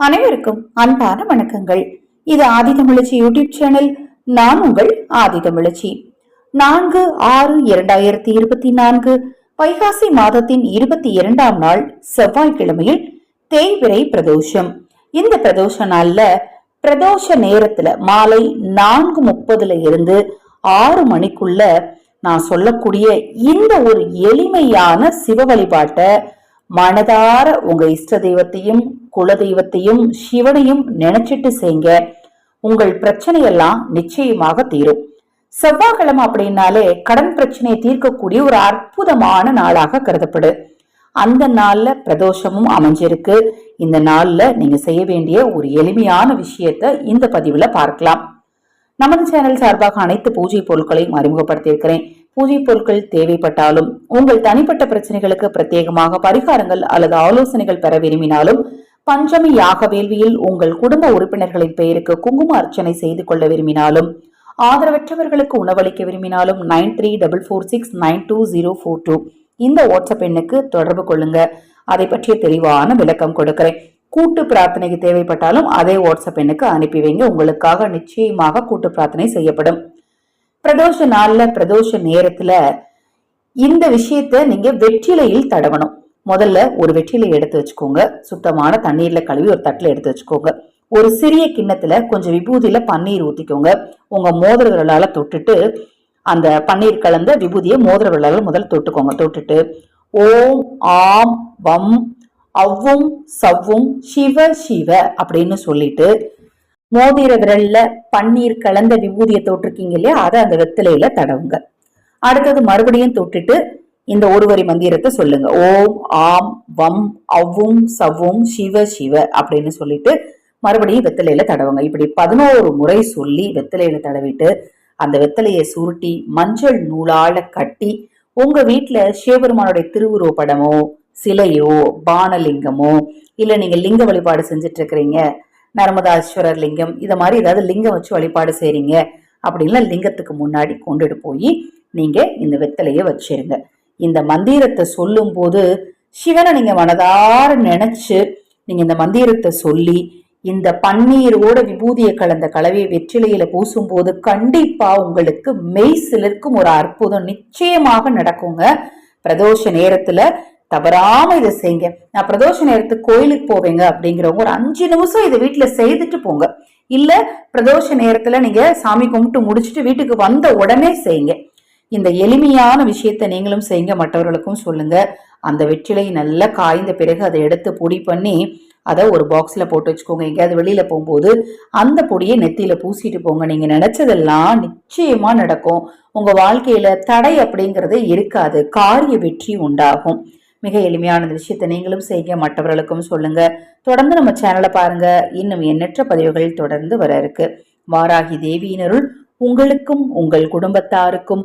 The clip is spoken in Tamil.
அனைவருக்கும் அன்பான வணக்கங்கள். இது ஆதிதமிழச்சி யூடியூப் சேனல் நான் உங்கள் ஆதிதமிழச்சி நான்கு ஆறு இரண்டாயிரத்தி இருபத்தி நான்கு வைகாசி மாதத்தின் இருபத்தி இரண்டாம் நாள் செவ்வாய்க்கிழமையில் தேய்பிரை பிரதோஷம். இந்த பிரதோஷ நாள்ல பிரதோஷ நேரத்துல மாலை நான்கு முப்பதுல இருந்து ஆறு மணிக்குள்ள நான் சொல்லக்கூடிய இந்த ஒரு எளிமையான சிவ வழிபாட்டை மனதார உங்க இஷ்ட தெய்வத்தையும் குலதெய்வத்தையும் சிவனையும் நினைச்சிட்டு செய்ங்க உங்கள் பிரச்சனையெல்லாம் நிச்சயமாக தீரும். செவ்வாய்க்கிழமை அப்படின்னாலே கடன் பிரச்சனையை தீர்க்கக்கூடிய ஒரு அற்புதமான நாளாக கருதப்படு. அந்த நாள்ல பிரதோஷமும் அமைஞ்சிருக்கு. இந்த நாள்ல நீங்க செய்ய வேண்டிய ஒரு எளிமையான விஷயத்த இந்த பதிவுல பார்க்கலாம். நமது சேனல் சார்பாக அனைத்து பூஜை பொருட்களையும் அறிமுகப்படுத்தியிருக்கிறேன். பூஜை பொருட்கள் தேவைப்பட்டாலும் உங்கள் தனிப்பட்ட பிரச்சனைகளுக்கு பிரத்யேகமாக பரிகாரங்கள் அல்லது ஆலோசனைகள் பெற விரும்பினாலும் பஞ்சமி யாக வேள்வியில் உங்கள் குடும்ப உறுப்பினர்களின் பெயருக்கு குங்கும அர்ச்சனை செய்து கொள்ள விரும்பினாலும் ஆதரவற்றவர்களுக்கு உணவளிக்க விரும்பினாலும் nine three double four six nine two zero four two இந்த வாட்ஸ்அப் எண்ணுக்கு தொடர்பு கொள்ளுங்க. அதை பற்றிய தெளிவான விளக்கம் கொடுக்கிறேன். கூட்டு பிரார்த்தனைக்கு தேவைப்பட்டாலும் அதே வாட்ஸ்அப் எண்ணுக்கு அனுப்பி வைங்க. உங்களுக்காக நிச்சயமாக கூட்டு பிரார்த்தனை செய்யப்படும். பிரதோஷ நாளில் பிரதோஷ நேரத்தில் இந்த விஷயத்த நீங்கள் வெற்றிலையில் தடவணும். முதல்ல ஒரு வெற்றில எடுத்து வச்சுக்கோங்க. சுத்தமான தண்ணீர்ல கழுவி ஒரு தட்டில் எடுத்து வச்சுக்கோங்க. ஒரு சிறிய கிண்ணத்துல கொஞ்சம் விபூதியில பன்னீர் ஊத்திக்கோங்க. உங்க மோதிர விரலால தொட்டுட்டு அந்த பன்னீர் கலந்த விபூதியை மோதிர விரலால முதல்ல தொட்டுக்கோங்க. தொட்டுட்டு ஓம் ஆம் வம் அவ்வும் சவ்வும் சிவ சிவ அப்படின்னு சொல்லிட்டு மோதிர விரல்ல பன்னீர் கலந்த விபூதியை தொட்டிருக்கீங்க இல்லையா? அதை அந்த வெத்திலையில தடவுங்க. அடுத்தது மறுபடியும் தொட்டுட்டு இந்த ஒரு வரி மந்திரத்தை சொல்லுங்க. ஓம் ஆம் வம் அவ்வும் சவ்வும் சிவ சிவ அப்படின்னு சொல்லிட்டு மறுபடியும் வெத்தலையில தடவுங்க. இப்படி பதினோரு முறை சொல்லி வெத்தலையில தடவிட்டு அந்த வெத்தலையை சுருட்டி மஞ்சள் நூலால கட்டி உங்க வீட்டுல சிவபெருமானுடைய திருவுருவ படமோ சிலையோ பானலிங்கமோ இல்ல நீங்க லிங்க வழிபாடு செஞ்சுட்டு இருக்கிறீங்க நர்மதாஸ்வரர் லிங்கம் இதை மாதிரி ஏதாவது லிங்கம் வச்சு வழிபாடு செய்றீங்க அப்படின்லாம் லிங்கத்துக்கு முன்னாடி கொண்டுட்டு போய் நீங்க இந்த வெத்தலையை வச்சிருங்க. இந்த மந்திரத்தை சொல்லும் போது சிவனை நீங்க மனதார நினைச்சு நீங்க இந்த மந்திரத்தை சொல்லி இந்த பன்னீரோட விபூதியை கலந்த கலவையை வெற்றிலையில பூசும்போது கண்டிப்பா உங்களுக்கு மெய் சிலிர்க்கும் ஒரு அற்புதம் நிச்சயமாக நடக்குங்க. பிரதோஷ நேரத்துல தவறாம இதை செய்யுங்க. நான் பிரதோஷ நேரத்துக்கு கோயிலுக்கு போவேங்க அப்படிங்கிறவங்க ஒரு அஞ்சு நிமிஷம் இதை வீட்டுல செய்துட்டு போங்க. இல்ல பிரதோஷ நேரத்துல நீங்க சாமி கும்பிட்டு முடிச்சுட்டு வீட்டுக்கு வந்த உடனே செய்யுங்க. இந்த எளிமையான விஷயத்தை நீங்களும் செய்யுங்க மற்றவர்களுக்கும் சொல்லுங்க. அந்த வெற்றிலை நல்லா காய்ந்த பிறகு அதை எடுத்து பொடி பண்ணி அதை ஒரு பாக்ஸில் போட்டு வச்சுக்கோங்க. எங்கேயாவது வெளியில் போகும்போது அந்த பொடியை நெத்தியில் பூசிட்டு போங்க. நீங்கள் நினச்சதெல்லாம் நிச்சயமாக நடக்கும். உங்கள் வாழ்க்கையில் தடை அப்படிங்கிறது இருக்காது. காரிய வெற்றி உண்டாகும். மிக எளிமையான விஷயத்தை நீங்களும் செய்ய மற்றவர்களுக்கும் சொல்லுங்க. தொடர்ந்து நம்ம சேனலை பாருங்க. இன்னும் எண்ணற்ற பதிவுகள் தொடர்ந்து வர இருக்கு. வாராகி தேவியினருள் உங்களுக்கும் உங்கள் குடும்பத்தாருக்கும்